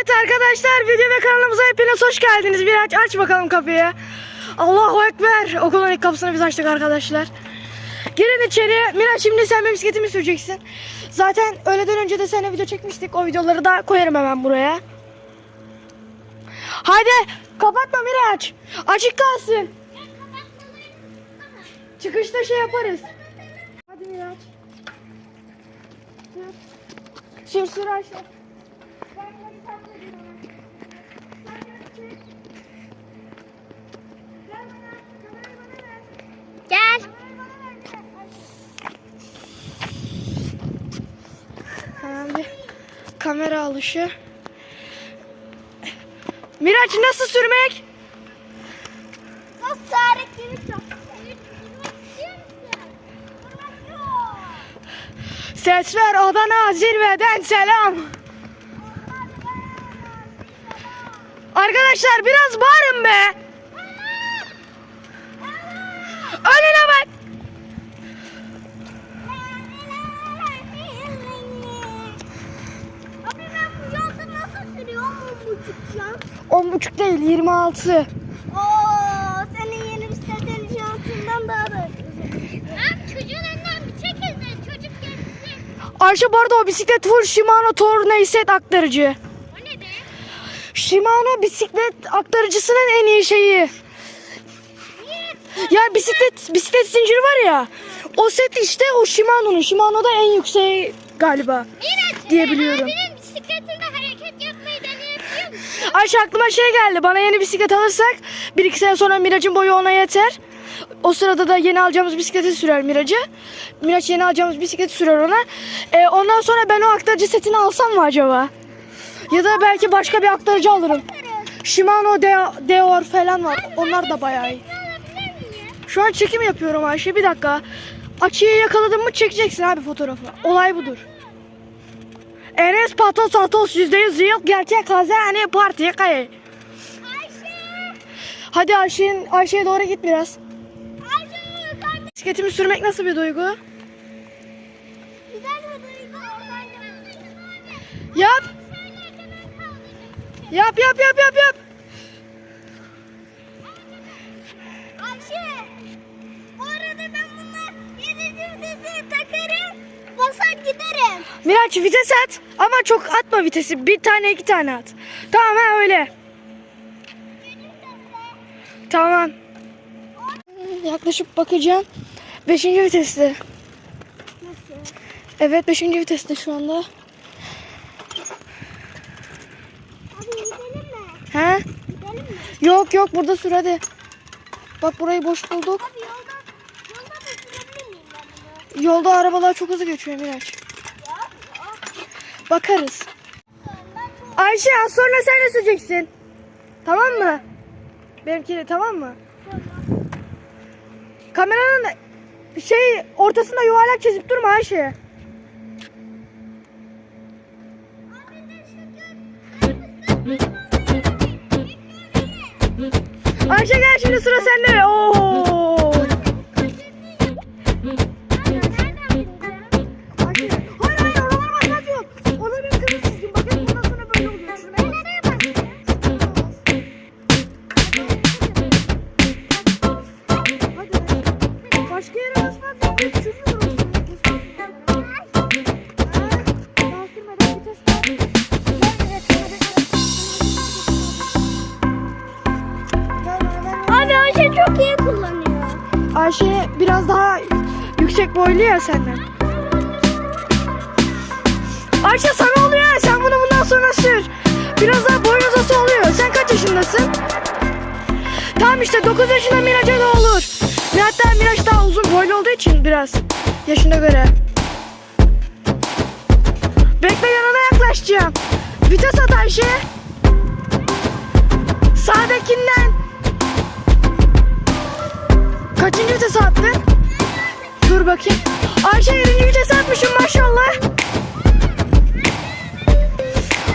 Evet arkadaşlar video ve kanalımıza hepiniz hoş geldiniz. Bir aç, aç bakalım kapıyı. Allahu Ekber. Okulun ilk kapısını biz açtık arkadaşlar. Girin içeri. Miraç şimdi sen benim bisikletimi süreceksin. Zaten öğleden önce de seninle video çekmiştik. O videoları da koyarım hemen buraya. Hadi kapatma Miraç. Açık kalsın. Çıkışta şey yaparız. Hadi Miraç. Sür sür Ayşe. Kamera alışı. Miraç nasıl sürmek? Nasıl hareketini çok. Ses ver Adana zirveden selam. Arkadaşlar biraz bağırın be. Önüne 10.5 değil 26. Oo, senin yeni bisikletin jantından daha da Abi çocuğun önünden bir çekildin. Çocuk geldi. Ayşe bu arada o bisiklet full Shimano Tornayset aktarıcı. Ne be? Shimano bisiklet aktarıcısının en iyi şeyi. Ya bisiklet bisiklet zinciri var ya. O set işte o Shimano'nun. Shimano'da en yüksek galiba diyebiliyorum. Ayşe aklıma şey geldi. Bana yeni bisiklet alırsak bir iki sene sonra Miraç'ın boyu ona yeter. O sırada da yeni alacağımız bisikleti sürer Miraç'ı. Miraç yeni alacağımız bisikleti sürer ona. Ee, ondan sonra ben o aktarıcı setini alsam mı acaba? Ya da belki başka bir aktarıcı alırım. Shimano De- Deor falan var. Onlar da bayağı iyi. Şu an çekim yapıyorum Ayşe. Bir dakika. Açıyı yakaladın mı çekeceksin abi fotoğrafı. Olay budur. Enes Patos Atos %100 real gerçek kazanı partiye kayı. Ayşe! Hadi Ayşe'nin Ayşe'ye doğru git biraz. Ayşe! Bisikletimi sürmek nasıl bir duygu? güzel bir duygu. Yap. Yap yap yap yap yap. Ayşe! Bu arada ben bununla yedinci vitesi takarım. Basar giderim. Miraç vites at ama çok atma vitesi. Bir tane iki tane at. Tamam ha öyle. Tamam. Yaklaşıp bakacağım. Beşinci viteste. Nasıl? Evet beşinci viteste şu anda. Abi gidelim mi? He? Gidelim mi? Yok yok burada sür hadi. Bak burayı boş bulduk. Abi yolda, da sürebilir miyim ben bunu? Yolda arabalar çok hızlı geçiyor Miraç. Bakarız. Ayşe az sonra sen de süreceksin. Tamam mı? Benimki de tamam mı? Kameranın şey ortasında yuvarlak çizip durma Ayşe. Ayşe gel şimdi sıra sende. Oo. Ayşe çok iyi kullanıyor. Ayşe biraz daha yüksek boylu ya senden. Ayşe sana oluyor ya sen bunu bundan sonra sür. Biraz daha boyun uzası oluyor. Sen kaç yaşındasın? Tamam işte 9 yaşında Miraç'a da olur. Ve hatta Miraç daha uzun boylu olduğu için biraz yaşına göre. Bekle yanına yaklaşacağım. Vites at Ayşe. Sağdakinden. Kaçıncı vites attın? Dur bakayım. Ayşe 7. vites atmışım maşallah.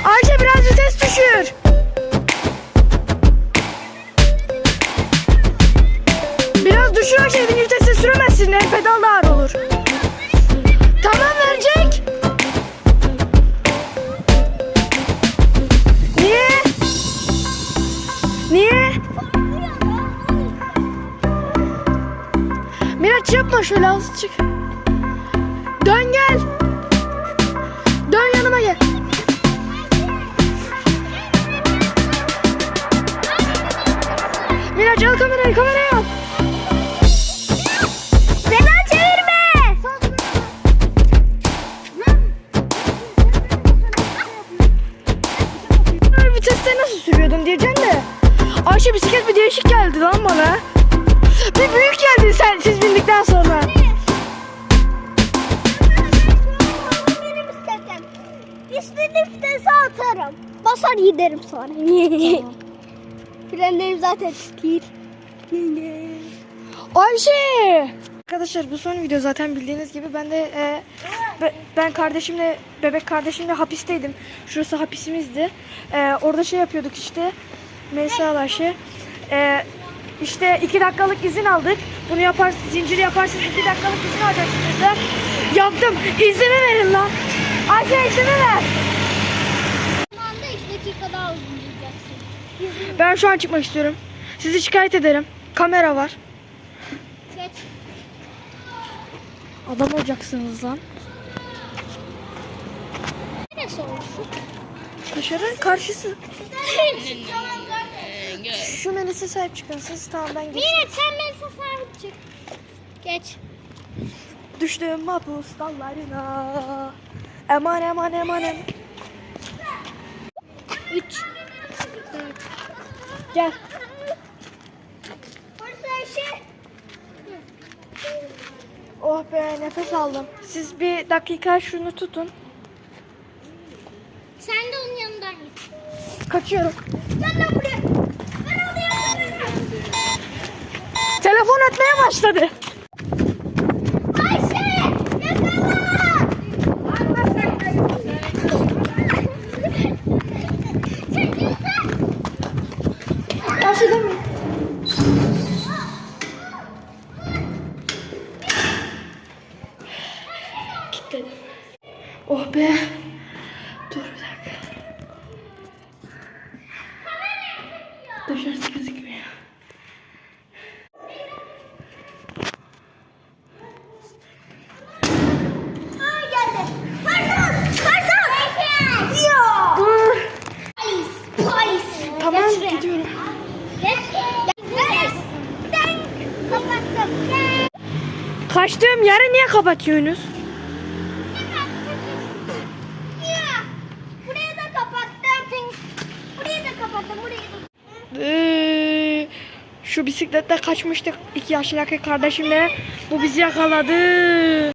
Ayşe biraz vites düşür. Biraz düşür Ayşe 7. vitese süremezsin. El pedal da ağır olur. Yapma şöyle az çık. Dön gel. Dön yanıma gel. Miraç al kamerayı kamerayı Basar giderim sonra. Frenlerim zaten değil. Ayşe! Arkadaşlar bu son video zaten bildiğiniz gibi ben de e, be- ben kardeşimle bebek kardeşimle hapisteydim. Şurası hapisimizdi. E, orada şey yapıyorduk işte. İle Ayşe. E, işte iki dakikalık izin aldık. Bunu yapar, zinciri yaparsınız iki dakikalık izin alacaksınız da. Yaptım. İznimi verin lan. Ayşe iznimi ver. Zamanda 2 dakika daha uzunlayacaksın. Ben şu an çıkmak istiyorum. Sizi şikayet ederim. Kamera var. Geç. Adam olacaksınız lan. Neresi olsun? Dışarı karşısı. Şu Melis'e sahip çıkın siz. Tamam ben geç. Miraç sen Melisa sahip çık. Geç. Düştüm mahpus dallarına. Eman eman eman eman. 3. Gel. Orası Ayşe. Oh be nefes aldım. Siz bir dakika şunu tutun. Sen de onun yanından git. Kaçıyorum. Gel lan buraya. Ben alıyorum. Telefon ötmeye başladı. Kilitledim. Oh be. Dur bir dakika. Dışarısı gözükmüyor. Tamam gidiyorum. Kaçtığım yeri niye kapatıyorsunuz? Ee, şu bisiklette kaçmıştık iki yaşındaki kardeşimle. Bu bizi yakaladı.